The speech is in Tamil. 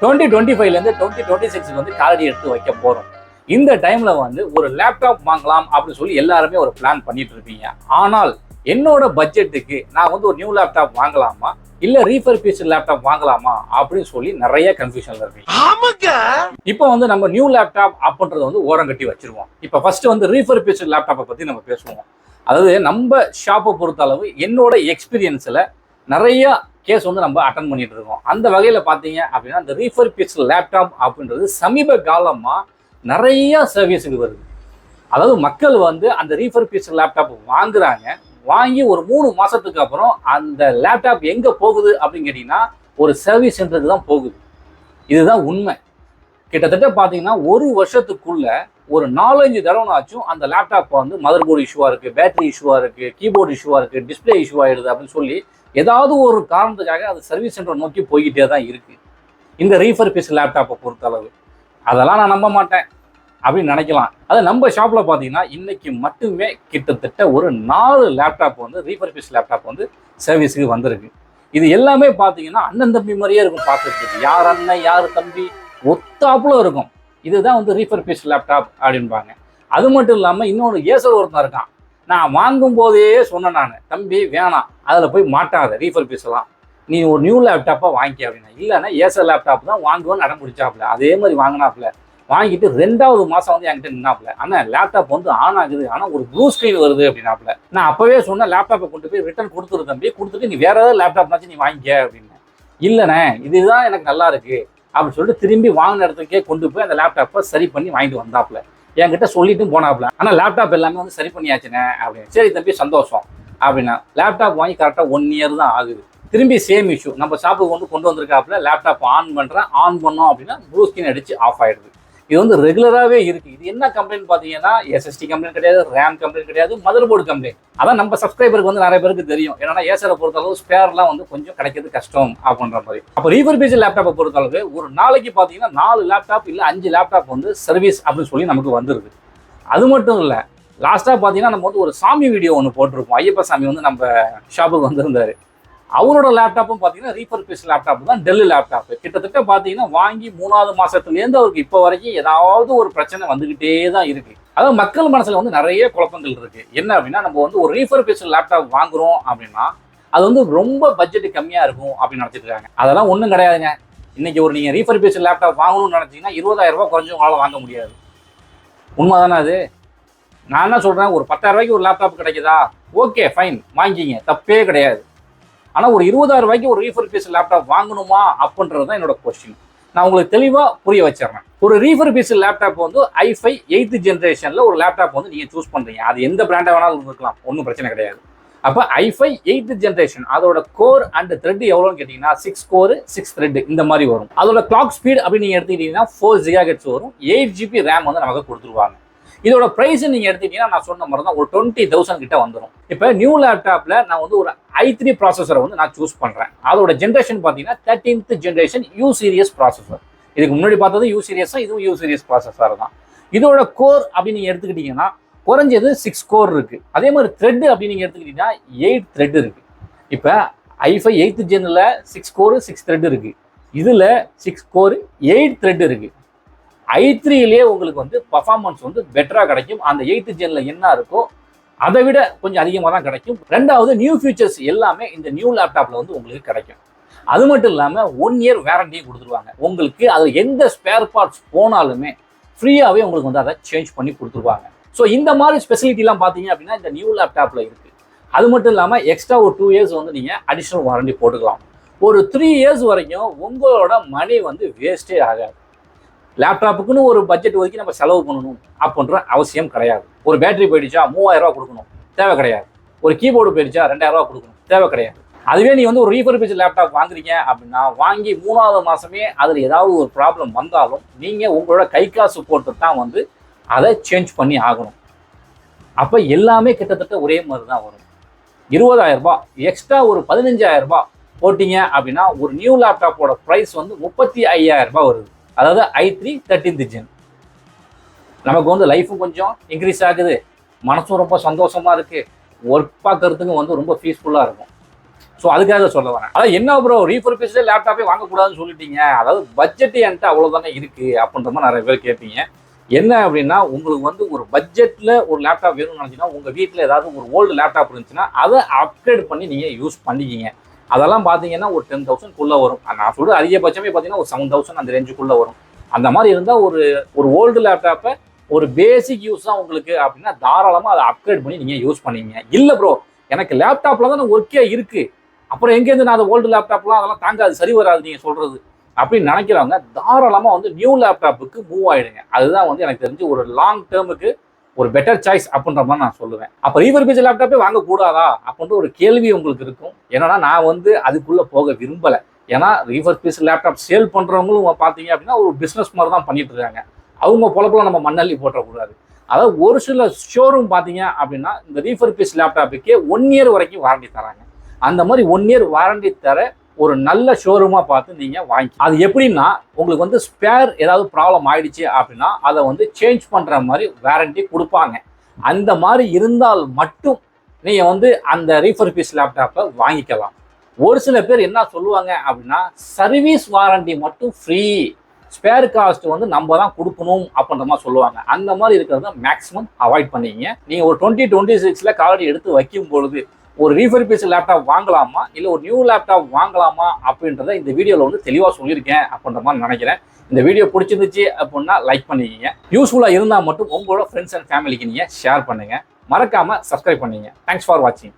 டுவெண்ட்டி டுவெண்ட்டி ஃபைவ்லேருந்து டுவெண்ட்டி டுவெண்ட்டி சிக்ஸ்க்கு வந்து காலடி எடுத்து வைக்க போகிறோம் இந்த டைம்ல வந்து ஒரு லேப்டாப் வாங்கலாம் அப்படின்னு சொல்லி எல்லாருமே ஒரு பிளான் பண்ணிட்டு இருப்பீங்க. ஆனால் என்னோட பட்ஜெட்டுக்கு நான் வந்து ஒரு நியூ லேப்டாப் வாங்கலாமா? இல்ல ரீஃபர் பீஸ் லேப்டாப் வாங்கலாமா? அப்படின்னு சொல்லி நிறைய கன்ஃபியூஷன்ல ஆமாங்க. இப்போ வந்து நம்ம நியூ லேப்டாப் அப்படின்றத வந்து ஓரம் கட்டி வச்சிருவோம். இப்போ ஃபர்ஸ்ட் வந்து ரீஃபர் பீஸ் லேப்டாப்பை பத்தி நம்ம பேசுவோம். அதாவது நம்ம ஷாப்பை பொறுத்த அளவு என்னோட எக்ஸ்பீரியன்ஸில் நிறைய கேஸ் வந்து நம்ம அட்டன் பண்ணிட்டு இருக்கோம் அந்த வகையில் பார்த்தீங்க அப்படின்னா இந்த ரீஃபர் பீஸ் லேப்டாப் அப்படின்றது சமீப காலமாக நிறைய சர்வீஸுக்கு வருது. அதாவது மக்கள் வந்து அந்த ரீஃபர் பீஸ் லேப்டாப் வாங்குறாங்க. வாங்கி ஒரு மூணு மாதத்துக்கு அப்புறம் அந்த லேப்டாப் எங்கே போகுது அப்படின்னு கேட்டிங்கன்னா ஒரு சர்வீஸ் சென்டருக்கு தான் போகுது. இதுதான் உண்மை. கிட்டத்தட்ட பார்த்தீங்கன்னா ஒரு வருஷத்துக்குள்ள ஒரு நாலஞ்சு தடவைனாச்சும் அந்த லேப்டாப் வந்து மதர் போர்டு இஷ்யூவாக இருக்குது பேட்டரி இஷ்யூவாக இருக்குது கீபோர்டு இஷ்யூவாக இருக்குது டிஸ்பிளே இஷ்யூ ஆயிடுது அப்படின்னு சொல்லி ஏதாவது ஒரு காரணத்துக்காக அது சர்வீஸ் சென்டர் நோக்கி போய்கிட்டே தான் இருக்குது இந்த ரீஃபர் பீஸ் லேப்டாப்பை பொறுத்தளவு. அதெல்லாம் நான் நம்ப மாட்டேன் அப்படின்னு நினைக்கலாம். அது நம்ம ஷாப்பில் பார்த்தீங்கன்னா இன்றைக்கி மட்டுமே கிட்டத்தட்ட ஒரு நாலு லேப்டாப் வந்து ரீஃபர் பீஸ் லேப்டாப் வந்து சர்வீஸுக்கு வந்திருக்கு. இது எல்லாமே பார்த்தீங்கன்னா அண்ணன் தம்பி மாதிரியே இருக்கும் பார்க்குறதுக்கு யார் அண்ணன் யார் தம்பி? ஒத்தாப்புல இருக்கும். இதுதான் வந்து ரீஃபர் பீஸ் லேப்டாப் அப்படின்பாங்க அது மட்டும் இல்லாமல் இன்னொன்று ஏசர் ஒருத்தன் இருக்கான். நான் வாங்கும் போதே சொன்னேன் நான் தம்பி வேணாம். அதில் போய் மாட்டாத ரீஃபர் நீ ஒரு நியூ லேப்டாப்பாக வாங்கிக்க அப்படின்னா இல்லைன்னா ஏசர் லேப்டாப் தான் வாங்குவேன்னு நடம் பிடிச்சாப்புல அதே மாதிரி வாங்கினாப்புல. வாங்கிட்டு ரெண்டாவது மாதம் வந்து என்கிட்ட நின்னாப்புல. ஆனால் லேப்டாப் வந்து ஆன் ஆகுது. ஆனால் ஒரு ப்ளூ ஸ்க்ரீன் வருது அப்படின்னாப்புல. நான் அப்போவே சொன்னேன் லேப்டாப்பை கொண்டு போய் ரிட்டர்ன் கொடுத்துரு தம்பி. கொடுத்துட்டு நீ வேறு ஏதாவது லேப்டாப்னாச்சும் நீ வாங்கிக்க அப்படின்னு. இல்லைண்ணே இதுதான் எனக்கு நல்லா இருக்குது அப்படின்னு சொல்லிட்டு திரும்பி வாங்கின இடத்துக்கே கொண்டு போய் அந்த லேப்டாப்பை சரி பண்ணி வாங்கிட்டு வந்தாப்புல. என்கிட்ட சொல்லிட்டும் போனாப்புல. ஆனால் லேப்டாப் எல்லாமே வந்து சரி பண்ணியாச்சுனே அப்படின்னு. சரி தம்பி சந்தோஷம் அப்படின்னா லேப்டாப் வாங்கி கரெக்டாக ஒன் இயர் தான் ஆகுது. திரும்பி சேம் இஷ்யூ நம்ம ஷாப்புக்கு வந்து கொண்டு வந்திருக்காப்புல லேப்டாப் ஆன் பண்ணுறேன் ஆன் பண்ணோம் அப்படின்னா ப்ளூ ஸ்கிரீன் அடிச்சு ஆஃப் ஆகிடுது இது வந்து ரெகுலராகவே இருக்குது இது என்ன கம்ப்ளைண்ட் பார்த்தீங்கன்னா எஸ்எஸ்டி கம்ப்ளைண்ட் கிடையாது ரேம் கம்ப்ளைண்ட் கிடையாது மதர் போர்டு கம்ப்ளைண்ட் அதான் நம்ம சப்ஸ்கிரைபருக்கு வந்து நிறைய பேருக்கு தெரியும். ஏன்னா ஏசரை பொறுத்தளவு ஸ்பேர்லாம் வந்து கொஞ்சம் கிடைக்கிறது கஷ்டம் அப்படின்ற மாதிரி. அப்போ ரீஃபர்பேஜ் லேப்டாப்பை பொறுத்தளவுக்கு ஒரு நாளைக்கு பார்த்தீங்கன்னா நாலு லேப்டாப் இல்லை அஞ்சு லேப்டாப் வந்து சர்வீஸ் அப்படின்னு சொல்லி நமக்கு வந்துருது அது மட்டும் இல்லை லாஸ்ட்டாக பார்த்தீங்கன்னா நம்ம வந்து ஒரு சாமி வீடியோ ஒன்று போட்டிருப்போம் ஐயப்ப சாமி வந்து நம்ம ஷாப்புக்கு வந்திருந்தாரு. அவரோட லேப்டாப்பும் பார்த்தீங்கன்னா ரீஃபர் பீஸ் லேப்டாப் தான் டெல் லேப்டாப் கிட்டத்தட்ட பார்த்தீங்கன்னா வாங்கி மூணாவது மாதத்துலேருந்து அவருக்கு இப்போ வரைக்கும் ஏதாவது ஒரு பிரச்சனை வந்துக்கிட்டே தான் இருக்குது அதாவது மக்கள் மனசில் வந்து நிறைய குழப்பங்கள் இருக்குது என்ன அப்படின்னா நம்ம வந்து ஒரு ரீஃபர் பீஸ் லேப்டாப் வாங்குறோம் அப்படின்னா அது வந்து ரொம்ப பட்ஜெட் கம்மியாக இருக்கும் அப்படின்னு நினச்சிட்டு இருக்காங்க. அதெல்லாம் ஒன்றும் கிடையாதுங்க. இன்றைக்கி ஒரு நீங்கள் ரீஃபர் பீஸ் லேப்டாப் வாங்கணும்னு நினச்சிங்கன்னா இருபதாயிரம் ரூபாய் உங்களால் வாங்க முடியாது. உண்மை தானே அது? நான் என்ன சொல்கிறேன் ஒரு பத்தாயிரம் ரூபாய்க்கு ஒரு லேப்டாப் கிடைக்குதா? ஓகே ஃபைன் வாங்கிக்கிங்க. தப்பே கிடையாது. ஆனால் ஒரு இருபதாயிரம் ரூபாய்க்கு ஒரு ரீஃபர் பீஸ் லேப்டாப் வாங்கணுமா அப்படின்றது தான் என்னோட கொஸ்டின் நான் உங்களுக்கு தெளிவாக புரிய வச்சிடறேன். ஒரு ரீஃபர் பீஸ் லேப்டாப் வந்து ஐஃபை எயித்து ஜென்ரேஷனில் ஒரு லேப்டாப் வந்து நீங்கள் சூஸ் பண்ணுறீங்க அது எந்த பிராண்டாக வேணாலும் இருக்கலாம். ஒன்றும் பிரச்சனை கிடையாது. அப்போ ஐஃபை எயித்து ஜென்ரேஷன் அதோட கோர் அண்ட் த்ரெட் எவ்வளோன்னு கேட்டிங்கன்னா சிக்ஸ் கோர் சிக்ஸ் த்ரெட் இந்த மாதிரி வரும். அதோட கிளாக் ஸ்பீட் அப்படின்னு நீங்கள் எடுத்துக்கிட்டீங்கன்னா ஃபோர் ஜிகா கெட்ஸ் வரும் எயிட் ஜிபி ரேம் வந்து நமக்கு கொடுத்துருவாங்க. இதோட ப்ரைஸ் நீங்கள் எடுத்துக்கிட்டீங்கன்னா நான் சொன்ன மாதிரி தான் ஒரு டுவெண்ட்டி தௌசண்ட் கிட்ட வந்துடும் இப்போ நியூ லேப்டாப்பில் நான் வந்து ஒரு ஐ த்ரீ ப்ராசஸரை வந்து நான் சூஸ் பண்ணுறேன் அதோட ஜென்ரேஷன் பார்த்தீங்கன்னா thirteenth generation U series processor இதுக்கு முன்னாடி பார்த்தது யூ சீரியஸாக இதுவும் யூ சீரியஸ் ப்ராசஸர் தான். இதோட கோர் அப்படின்னு நீங்கள் எடுத்துக்கிட்டிங்கன்னா குறைஞ்சது சிக்ஸ் கோர் இருக்குது அதே மாதிரி த்ரெட் அப்படின்னு நீங்கள் எடுத்துக்கிட்டிங்கன்னா எயிட் த்ரெட் இருக்குது இப்போ ஐஃபை எயித்து ஜென்னில் சிக்ஸ் கோரு சிக்ஸ் த்ரெட் இருக்குது இதில் சிக்ஸ் கோர் எயிட் த்ரெட் இருக்குது ஐ த்ரீலேயே உங்களுக்கு வந்து பர்ஃபார்மன்ஸ் வந்து பெட்டராக கிடைக்கும். அந்த எயித்து ஜெனில் என்ன இருக்கோ அதை விட கொஞ்சம் அதிகமாக தான் கிடைக்கும். ரெண்டாவது நியூ ஃபியூச்சர்ஸ் எல்லாமே இந்த நியூ லேப்டாப்பில் வந்து உங்களுக்கு கிடைக்கும். அது மட்டும் இல்லாமல் ஒன் இயர் வேரண்டியும் கொடுத்துருவாங்க. உங்களுக்கு அதில் எந்த ஸ்பேர் பார்ட்ஸ் போனாலுமே ஃப்ரீயாகவே உங்களுக்கு வந்து அதை சேஞ்ச் பண்ணி கொடுத்துருவாங்க. ஸோ இந்த மாதிரி ஸ்பெசிலிட்டிலாம் பார்த்தீங்க அப்படின்னா இந்த நியூ லேப்டாப்பில் இருக்குது அது மட்டும் இல்லாமல் எக்ஸ்ட்ரா ஒரு டூ இயர்ஸ் வந்து நீங்கள் அடிஷ்னல் வாரண்டி போட்டுக்கலாம். ஒரு த்ரீ இயர்ஸ் வரைக்கும் உங்களோட மணி வந்து வேஸ்ட்டே ஆகாது. லேப்டாப்புக்குன்னு ஒரு பட்ஜெட் ஒதுக்கி நம்ம செலவு பண்ணணும் அப்படின்ற அவசியம் கிடையாது. ஒரு பேட்டரி போயிடுச்சா மூவாயிரம் ரூபா கொடுக்கணும். தேவை கிடையாது. ஒரு கீபோர்டு போயிடுச்சா ரெண்டாயிரம் ரூபா கொடுக்கணும். தேவை கிடையாது. அதுவே நீ வந்து ஒரு ரீஃபர்பிச் லேப்டாப் வாங்குறீங்க அப்படின்னா வாங்கி மூணாவது மாசமே அதில் ஏதாவது ஒரு ப்ராப்ளம் வந்தாலும் நீங்கள் உங்களோட கை காசு போட்டு தான் வந்து அதை சேஞ்ச் பண்ணி ஆகணும். அப்போ எல்லாமே கிட்டத்தட்ட ஒரே மாதிரி தான் வரும். இருபதாயிரம் எக்ஸ்ட்ரா ஒரு பதினஞ்சாயிரம் போட்டிங்க போட்டீங்க அப்படின்னா ஒரு நியூ லேப்டாப்போட ப்ரைஸ் வந்து முப்பத்தி ஐயாயிரம் ரூபாய் வருது. அதாவது ஐ த்ரீ தேர்ட்டீன்த் ஜென் நமக்கு வந்து லைஃபும் கொஞ்சம் இன்க்ரீஸ் ஆகுது. மனசும் ரொம்ப சந்தோஷமாக இருக்குது ஒர்க் பார்க்குறதுக்கு வந்து ரொம்ப பீஸ்ஃபுல்லாக இருக்கும். ஸோ அதுக்காக சொல்ல வரேன். அதாவது என்ன ப்ரோ ரீஃபர்பிஷ்டு லேப்டாப்பே வாங்கக்கூடாதுன்னு சொல்லிட்டீங்க. அதாவது பட்ஜெட் என்கிட்ட அவ்வளோதானே இருக்குது அப்படின்ற மாதிரி நிறைய பேர் கேட்பீங்க என்ன அப்படின்னா உங்களுக்கு வந்து ஒரு பட்ஜெட்டில் ஒரு லேப்டாப் வேணும்னு நினச்சிங்கன்னா உங்கள் வீட்டில் ஏதாவது ஒரு ஓல்டு லேப்டாப் இருந்துச்சுன்னா அதை அப்கிரேட் பண்ணி நீங்கள் யூஸ் பண்ணிக்கிங்க. அதெல்லாம் பார்த்தீங்கன்னா ஒரு டென் தௌசண்ட்குள்ளே வரும். நான் சொல்கிற அதிகபட்சமே பார்த்தீங்கன்னா ஒரு செவன் தௌசண்ட் அந்த ரேஞ்சுக்குள்ளே வரும். அந்த மாதிரி இருந்தால் ஒரு ஒரு ஓல்டு லேப்டாப்பை ஒரு பேசிக் யூஸ் தான் உங்களுக்கு அப்படின்னா தாராளமாக அதை அப்கிரேட் பண்ணி நீங்கள் யூஸ் பண்ணீங்க. இல்லை ப்ரோ எனக்கு லேப்டாப்பில் தானே ஒர்க்கே இருக்குது அப்புறம் எங்கேருந்து நான் அந்த ஓல்டு லேப்டாப்லாம் அதெல்லாம் தாங்காது சரி வராது நீங்கள் சொல்கிறது அப்படின்னு நினைக்கிறவங்க தாராளமாக வந்து நியூ லேப்டாப்புக்கு மூவ் ஆகிடுங்க அதுதான் வந்து எனக்கு தெரிஞ்சு ஒரு லாங் டேர்முக்கு ஒரு பெட்டர் சாய்ஸ் அப்படின்ற மாதிரி நான் சொல்லுவேன். அப்போ ரீஃபர்பிஷ் லேப்டாப்பே வாங்கக்கூடாதா? அப்படின்ற ஒரு கேள்வி உங்களுக்கு இருக்கும். ஏன்னா நான் வந்து அதுக்குள்ளே போக விரும்பலை. ஏன்னா ரீஃபர்பிஷ் லேப்டாப் சேல் பண்ணுறவங்களும் பார்த்தீங்க அப்படின்னா ஒரு பிஸ்னஸ் மாதிரி தான் பண்ணிட்டு இருக்காங்க. அவங்க பொழப்பில் நம்ம மண்ணள்ளி போட்டக்கூடாது. அதாவது ஒரு சில ஷோரூம் பார்த்தீங்க அப்படின்னா இந்த ரீஃபர்பிஷ் லேப்டாப்புக்கே ஒன் இயர் வரைக்கும் வாரண்டி தராங்க. அந்த மாதிரி ஒன் இயர் வாரண்டி தர ஒரு நல்ல ஷோரூமாக பார்த்து நீங்கள் வாங்கி அது எப்படின்னா உங்களுக்கு வந்து ஸ்பேர் ஏதாவது ப்ராப்ளம் ஆயிடுச்சு அப்படின்னா அதை வந்து சேஞ்ச் பண்ணுற மாதிரி வேரண்டி கொடுப்பாங்க. அந்த மாதிரி இருந்தால் மட்டும் நீங்கள் வந்து அந்த ரீஃபர்பிஸ் லேப்டாப்பை வாங்கிக்கலாம். ஒரு சில பேர் என்ன சொல்லுவாங்க அப்படின்னா சர்வீஸ் வாரண்டி மட்டும் ஃப்ரீ ஸ்பேர் காஸ்ட் வந்து நம்ம தான் கொடுக்கணும் அப்படின்ற மாதிரி சொல்லுவாங்க. அந்த மாதிரி இருக்கிறத மேக்ஸிமம் அவாய்ட் பண்ணிங்க நீங்கள் ஒரு டுவெண்ட்டி டுவெண்ட்டி சிக்ஸில் காலடி எடுத்து வைக்கும் பொழுது ஒரு ரீஃபர்பிஷ் லேப்டாப் வாங்கலாமா? இல்லை ஒரு நியூ லேப்டாப் வாங்கலாமா? அப்படின்றத இந்த வீடியோவில் வந்து தெளிவாக சொல்லியிருக்கேன் அப்படின்ற மாதிரி நினைக்கிறேன். இந்த வீடியோ பிடிச்சிருந்துச்சு அப்படின்னா லைக் பண்ணிக்கிங்க. யூஸ்ஃபுல்லாக இருந்தால் மட்டும் உங்களோட ஃப்ரெண்ட்ஸ் அண்ட் ஃபேமிலிக்கு நீங்கள் ஷேர் பண்ணுங்கள் மறக்காமல் சப்ஸ்கிரைப் பண்ணிங்க. தேங்க்ஸ் ஃபார் வாட்சிங்